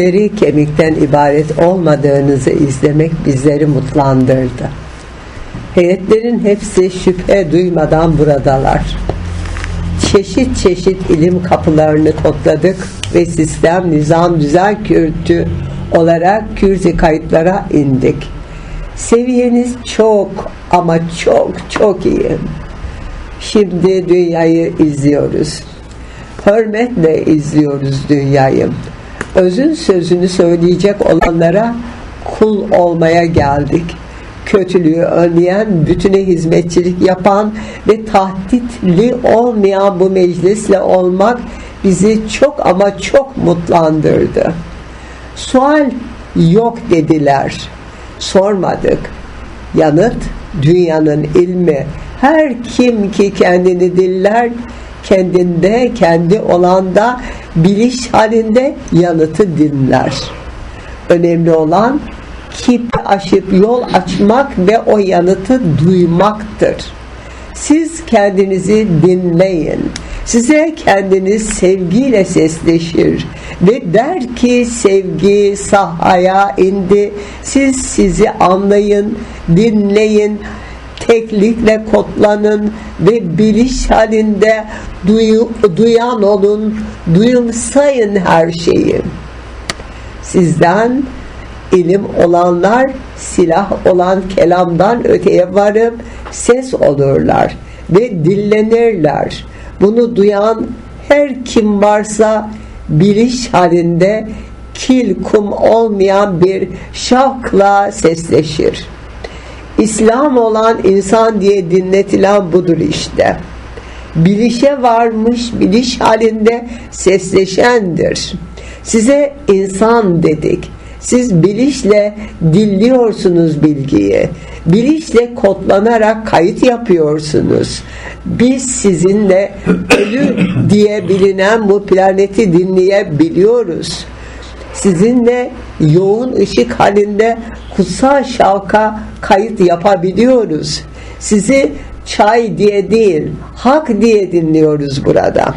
deri kemikten ibaret olmadığınızı izlemek bizleri mutlandırdı. Heyetlerin hepsi şüphe duymadan buradalar. Çeşit çeşit ilim kapılarını kodladık ve sistem, nizam, düzen kürtü olarak kürzi kayıtlara indik. Seviyeniz çok ama çok çok iyi. Şimdi dünyayı izliyoruz. Hürmetle izliyoruz dünyayı. Özün sözünü söyleyecek olanlara kul olmaya geldik. Kötülüğü önleyen, bütüne hizmetçilik yapan ve tahditli olmayan bu meclisle olmak bizi çok ama çok mutlandırdı. Sual yok dediler. Sormadık. Yanıt dünyanın ilmi. Her kim ki kendini diller kendinde, kendi olanda biliş halinde yanıtı dinler. Önemli olan kip aşıp yol açmak ve o yanıtı duymaktır. Siz kendinizi dinleyin. Size kendiniz sevgiyle sesleşir ve der ki sevgi sahaya indi. Siz sizi anlayın, dinleyin, teklikle kodlanın ve biliş halinde duyu, duyan olun, duyumsayın her şeyi. Sizden ilim olanlar silah olan kelamdan öteye varıp ses olurlar ve dillenirler. Bunu duyan her kim varsa biliş halinde kil kum olmayan bir şavkla sesleşir. İslam olan insan diye dinletilen budur işte. Bilişe varmış, biliş halinde sesleşendir. Size insan dedik. Siz bilişle dilliyorsunuz bilgiyi. Bilişle kodlanarak kayıt yapıyorsunuz. Biz sizinle ölü diye bilinen bu planeti dinleyebiliyoruz. Sizinle yoğun ışık halinde kutsal şavka kayıt yapabiliyoruz. Sizi çay diye değil, hak diye dinliyoruz burada.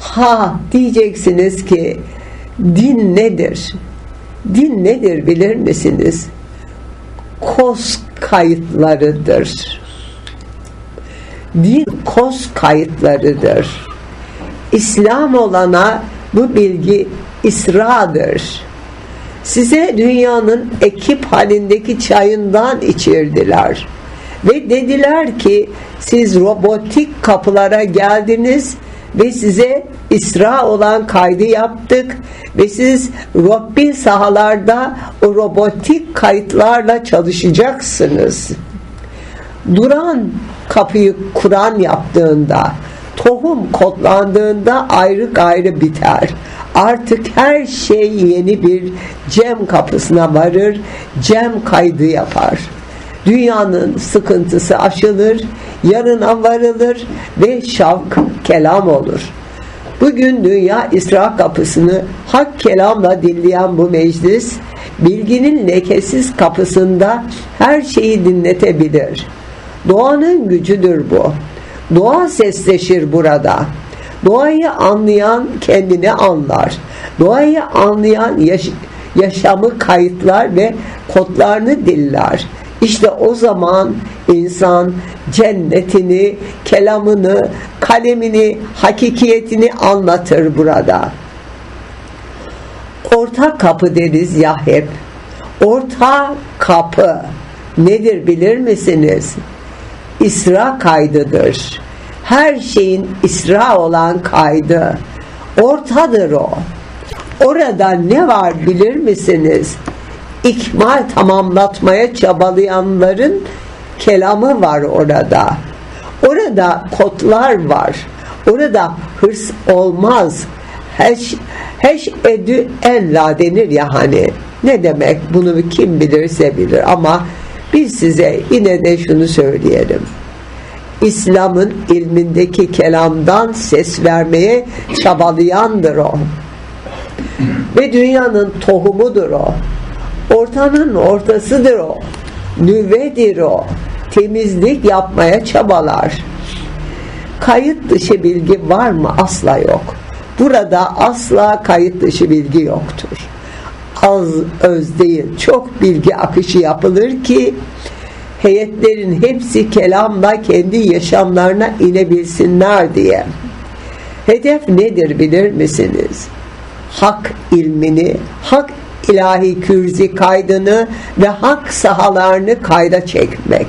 Ha diyeceksiniz ki din nedir? Din nedir bilir misiniz? Kos kayıtlarıdır. Din kos kayıtlarıdır. İslam olana bu bilgi İsra'dır. Size dünyanın ekip halindeki çayından içirdiler. Ve dediler ki siz robotik kapılara geldiniz ve size İsra olan kaydı yaptık ve siz Rabbi sahalarda o robotik kayıtlarla çalışacaksınız. Duran kapıyı Kur'an yaptığında tohum kodlandığında ayrı ayrı biter. Artık her şey yeni bir cem kapısına varır, cem kaydı yapar. Dünyanın sıkıntısı aşılır, yarına varılır ve şavk kelam olur. Bugün dünya İsra kapısını hak kelamla dinleyen bu meclis, bilginin lekesiz kapısında her şeyi dinletebilir. Doğanın gücüdür bu. Doğa sesleşir burada. Doğayı anlayan kendini anlar. Doğayı anlayan yaş yaşamı kayıtlar ve kodlarını diller. İşte o zaman insan cennetini, kelamını, kalemini, hakikiyetini anlatır burada. Orta kapı deriz ya hep. Orta kapı nedir bilir misiniz? İsra kaydıdır. Her şeyin İsra olan kaydı. Ortadır o. Orada ne var bilir misiniz? İkmal tamamlatmaya çabalayanların kelamı var orada. Orada kodlar var. Orada hırs olmaz. Heş, heş edü en la denir ya hani. Ne demek bunu kim bilirse bilir ama biz size yine de şunu söyleyelim. İslam'ın ilmindeki kelamdan ses vermeye çabalayandır o. Ve dünyanın tohumudur o. Ortanın ortasıdır o. Nüvedir o. Temizlik yapmaya çabalar. Kayıt dışı bilgi var mı? Asla yok. Burada asla kayıt dışı bilgi yoktur. Az öz değil çok bilgi akışı yapılır ki heyetlerin hepsi kelamla kendi yaşamlarına inebilsinler diye. Hedef nedir bilir misiniz? Hak ilmini, hak ilahi kürzi kaydını ve hak sahalarını kayda çekmek